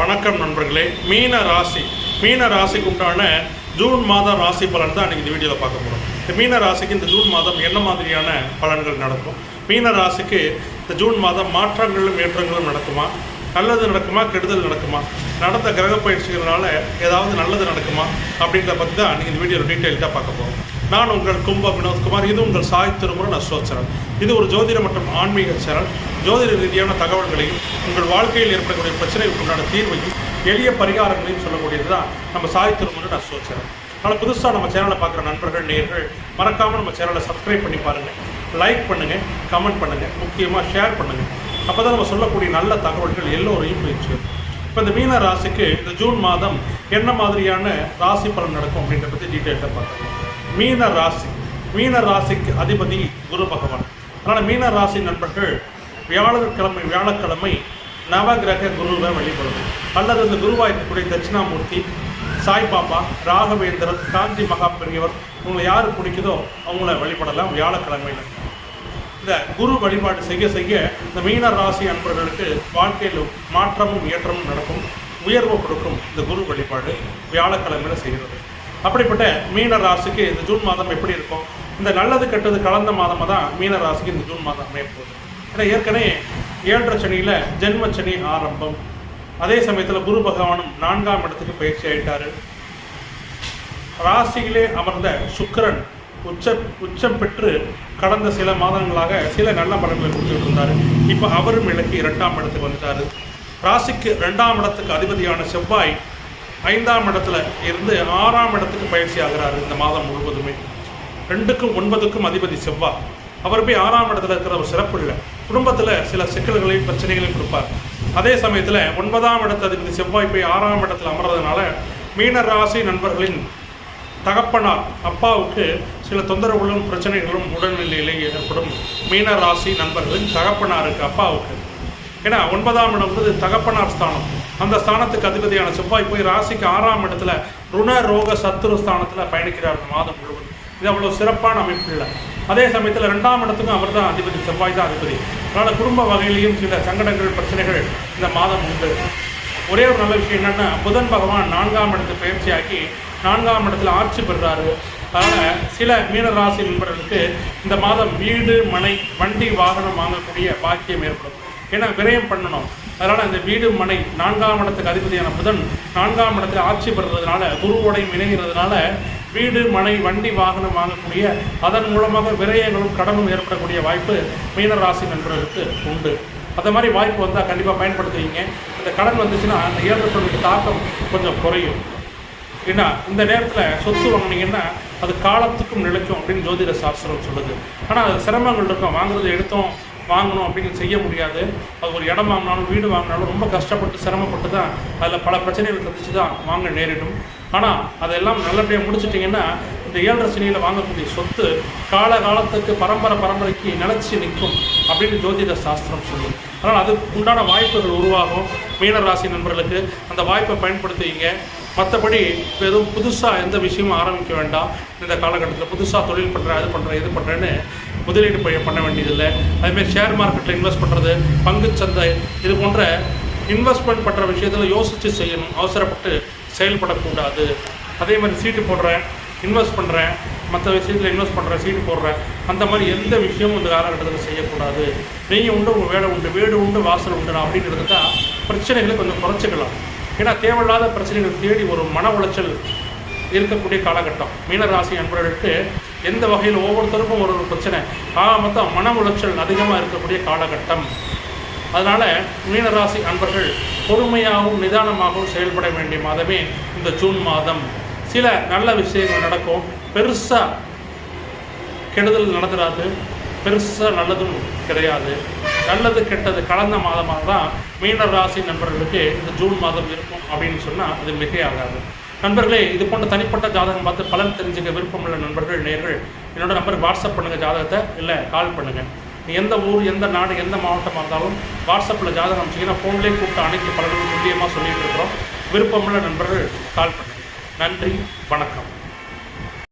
வணக்கம் நண்பர்களே. மீன ராசி. மீன ராசிக்கு உண்டான ஜூன் மாத ராசி பலன் தான் இன்னைக்கு இந்த வீடியோவில் பார்க்க போகிறோம் இந்த மீன ராசிக்கு இந்த ஜூன் மாதம் என்ன மாதிரியான பலன்கள் நடக்கும்? மீன ராசிக்கு இந்த ஜூன் மாதம் மாற்றங்களும் ஏற்றங்களும் நடக்குமா? நல்லது நடக்குமா? கெடுதல் நடக்குமா? நடந்த கிரக பயிற்சிகள்னால ஏதாவது நல்லது நடக்குமா? அப்படின்றத பற்றி தான் அன்றைக்கி இந்த வீடியோவில் டீட்டெயில்டாக பார்க்க போகிறோம் நான் உங்கள் கும்ப வினோத்குமார் இது உங்கள் சாய் திருமுருகன் அஸ்வச்சரன் இது ஒரு ஜோதிட மற்றும் ஆன்மீக சேனல். ஜோதிட ரீதியான தகவல்களையும் உங்கள் வாழ்க்கையில் ஏற்படக்கூடிய பிரச்சனைக்கு உண்டான தீர்வையும் எளிய பரிகாரங்களையும் சொல்லக்கூடியது தான் நம்ம சாய் திருமுருகன் அஸ்வச்சரன் ஆனால் புதுசாக நம்ம சேனலை பார்க்குற நண்பர்கள் நேர்கள் மறக்காமல் நம்ம சேனலை சப்ஸ்கிரைப் பண்ணி பாருங்கள் லைக் பண்ணுங்கள் கமெண்ட் பண்ணுங்கள் முக்கியமாக ஷேர் பண்ணுங்கள் அப்போ தான் நம்ம சொல்லக்கூடிய நல்ல தகவல்கள் எல்லோரையும் போயிடுச்சு இப்போ இந்த மீன ராசிக்கு இந்த ஜூன் மாதம் என்ன மாதிரியான ராசி பலன் நடக்கும் அப்படின்றத பற்றி டீட்டெயில்டாக பார்க்கலாம் மீன ராசி மீன ராசிக்கு அதிபதி குரு பகவான். அதனால் மீன ராசி நண்பர்கள் வியாழக்கிழமை வியாழக்கிழமை நவகிரக குருவை வழிபடும் அல்லது இந்த குருவாக இருக்கக்கூடிய தட்சிணாமூர்த்தி சாய்பாபா ராகவேந்திரன் காஞ்சி மகா பெரியவர் உங்களை யார் பிடிக்குதோ அவங்கள வழிபடலாம் வியாழக்கிழமையில். இந்த குரு வழிபாடு செய்ய செய்ய இந்த மீன ராசி அன்பர்களுக்கு வாழ்க்கையில் மாற்றமும் ஏற்றமும் நடக்கும் உயர்வு கொடுக்கும் இந்த குரு வழிபாடு வியாழக்கிழமையில செய்கிறது அப்படிப்பட்ட மீன ராசிக்கு இந்த ஜூன் மாதம் எப்படி இருக்கும்? இந்த நல்லது கெட்டது கலந்த மாதமாக தான் மீன ராசிக்கு இந்த ஜூன் மாதம் அமைய போகுது. ஏன்னா ஏற்கனவே ஏழரை சனியில் ஜென்ம சனி ஆரம்பம். அதே சமயத்தில் குரு பகவானும் நான்காம் இடத்துக்கு பயிற்சி ஆயிட்டாரு. ராசியிலே அமர்ந்த சுக்கரன் உச்ச உச்சம் பெற்று கடந்த சில மாதங்களாக சில நல்ல பலன்களை கொடுத்துட்டு இருந்தார். இப்போ அவரும் இலக்கு இரண்டாம் இடத்துக்கு வந்துட்டார். ராசிக்கு ரெண்டாம் இடத்துக்கு அதிபதியான செவ்வாய் ஐந்தாம் இடத்துல இருந்து ஆறாம் இடத்துக்கு பயிற்சி ஆகிறாரு இந்த மாதம் முழுவதுமே. ரெண்டுக்கும் ஒன்பதுக்கும் அதிபதி செவ்வாய் அவர் போய் ஆறாம் இடத்துல இருக்கிற ஒரு சிறப்பு இல்லை. குடும்பத்தில் சில சிக்கல்களையும் பிரச்சனைகளையும் கொடுப்பார். அதே சமயத்தில் ஒன்பதாம் இடத்து அதிபதி செவ்வாய் போய் ஆறாம் இடத்துல அமர்றதுனால மீன ராசி நண்பர்களின் தகப்பனார் அப்பாவுக்கு சில தொந்தரவுகளும் பிரச்சனைகளும் உடல்நிலையிலே ஏற்படும் மீன ராசி நண்பர்களின் தகப்பனாருக்கு அப்பாவுக்கு. ஏன்னா ஒன்பதாம் இடம் வந்து தகப்பனார் ஸ்தானம். அந்த ஸ்தானத்துக்கு அதிபதியான செவ்வாய் போய் ராசிக்கு ஆறாம் இடத்துல ருண ரோக சத்துரு ஸ்தானத்தில் பயணிக்கிறார் மாதம் முழுவதும். இது அவ்வளோ சிறப்பான அமைப்பு இல்லை. அதே சமயத்தில் ரெண்டாம் இடத்துக்கும் அவர் தான் அதிபதி செவ்வாய் தான் அதிபதி. அதனால் குடும்ப வகையிலையும் சில சங்கடங்கள் பிரச்சனைகள் இந்த மாதம் உண்டு. ஒரே ஒரு நல்ல விஷயம் என்னென்னா புதன் பகவான் நான்காம் இடத்து பயிற்சியாக்கி நான்காம் இடத்துல ஆட்சி பெறுறாரு. அதனால் சில மீனராசி நண்பர்களுக்கு இந்த மாதம் வீடு மனை வண்டி வாகனம் வாங்கக்கூடிய பாக்கியம் ஏற்படும். ஏன்னா விரயம் பண்ணணும். அதனால் அந்த வீடு மனை நான்காம் இடத்துக்கு அதிபதியான புதன் நான்காம் இடத்துல ஆட்சி பெறுறதுனால குருவோடையும் இணைகிறதுனால வீடு மனை வண்டி வாகனம் வாங்கக்கூடிய அதன் மூலமாக விரயங்களும் கடனும் ஏற்படக்கூடிய வாய்ப்பு மீனராசி நண்பர்களுக்கு உண்டு. அந்த மாதிரி வாய்ப்பு வந்தால் கண்டிப்பாக பயன்படுத்துவீங்க. இந்த கடன் வந்துச்சுன்னா அந்த ஏழு தாக்கம் கொஞ்சம் குறையும். ஏன்னா இந்த நேரத்தில் சொத்து வாங்கினீங்கன்னா அது காலத்துக்கும் நிலைக்கும் அப்படின்னு ஜோதிட சாஸ்திரம் சொல்லுது. ஆனால் அது சிரமங்கள் இருக்கும். வாங்குறது எடுத்தோம் வாங்கணும் அப்படின்னு செய்ய முடியாது. அது ஒரு இடம் வாங்கினாலும் வீடு வாங்கினாலும் ரொம்ப கஷ்டப்பட்டு சிரமப்பட்டு தான் அதில் பல பிரச்சனைகள் சந்திச்சு தான் வாங்க நேரிடும். ஆனால் அதெல்லாம் நல்லபடியாக முடிச்சிட்டிங்கன்னா இந்த ஏழரை சனியில் வாங்கக்கூடிய சொத்து கால காலத்துக்கு பரம்பரை பரம்பரைக்கு நிலச்சி நிற்கும் அப்படின்னு ஜோதிட சாஸ்திரம் சொல்லும். அதனால் அதுக்கு உண்டான வாய்ப்புகள் உருவாகும். மீனராசி நண்பர்களுக்கு அந்த வாய்ப்பை பயன்படுத்துவீங்க. மற்றபடி இப்போ எதுவும் புதுசாக எந்த விஷயமும் ஆரம்பிக்க வேண்டாம். இந்த காலகட்டத்தில் புதுசாக தொழில் பண்ணுறேன் அது பண்ணுறேன் இது பண்ணுறேன்னு முதலீடு ப- பண்ண வேண்டியதில்லை. அதுமாரி ஷேர் மார்க்கெட்டில் இன்வெஸ்ட் பண்ணுறது பங்குச்சந்தை இது போன்ற இன்வெஸ்ட்மெண்ட் பண்ணுற விஷயத்தில் யோசித்து செய்யணும். அவசரப்பட்டு செயல்படக்கூடாது. அதே மாதிரி சீட்டு போடுறேன் இன்வெஸ்ட் பண்ணுறேன் மற்ற விஷயத்தில் இன்வெஸ்ட் பண்ணுறேன் சீட்டு போடுறேன். அந்த மாதிரி எந்த விஷயமும் இந்த காலகட்டத்தில் செய்யக்கூடாது. நீங்கள் உண்டு உங்கள் வேலை உண்டு வீடு உண்டு வாசல் உண்டு அப்படின்னு தான் பிரச்சனைகளை கொஞ்சம் குறைச்சிக்கலாம். ஏன்னா தேவையில்லாத பிரச்சனைகள் தேடி ஒரு மன உளைச்சல் இருக்கக்கூடிய காலகட்டம். மீனராசி அன்பர்களுக்கு எந்த வகையில் ஒவ்வொருத்தருக்கும் ஒரு ஒரு பிரச்சனை? ஆக மொத்தம் மன உளைச்சல் அதிகமாக இருக்கக்கூடிய காலகட்டம். அதனால் மீனராசி அன்பர்கள் பொறுமையாகவும் நிதானமாகவும் செயல்பட வேண்டிய மாதமே இந்த ஜூன் மாதம். சில நல்ல விஷயங்கள் நடக்கும். பெருசாக கெடுதல் நடந்துடாது பெருசாக நல்லதும் கிடையாது. நல்லது கெட்டது கலந்த மாதமாக தான் மீனராசி நண்பர்களுக்கு இந்த ஜூன் மாதம் இருக்கும் அப்படின்னு சொன்னால் அது மிகையாகாது. நண்பர்களே இது போன்ற தனிப்பட்ட ஜாதகம் பார்த்து பலன் தெரிஞ்சுக்க விருப்பமுள்ள நண்பர்கள் நேர்கள் என்னோட நம்பருக்கு வாட்ஸ்அப் பண்ணுங்கள் ஜாதகத்தை இல்லை கால் பண்ணுங்கள் நீ எந்த ஊர் எந்த நாடு எந்த மாவட்டமாக இருந்தாலும் வாட்ஸ்அப்பில் ஜாதகம் அனுப்பிச்சிங்கன்னா ஃபோன்லேயே கூப்பிட்டு அனைத்து பலன்களும் துல்லியமாக சொல்லிட்டு இருக்கிறோம். விருப்பமுள்ள நண்பர்கள் கால் பண்ணுங்கள் நன்றி வணக்கம்.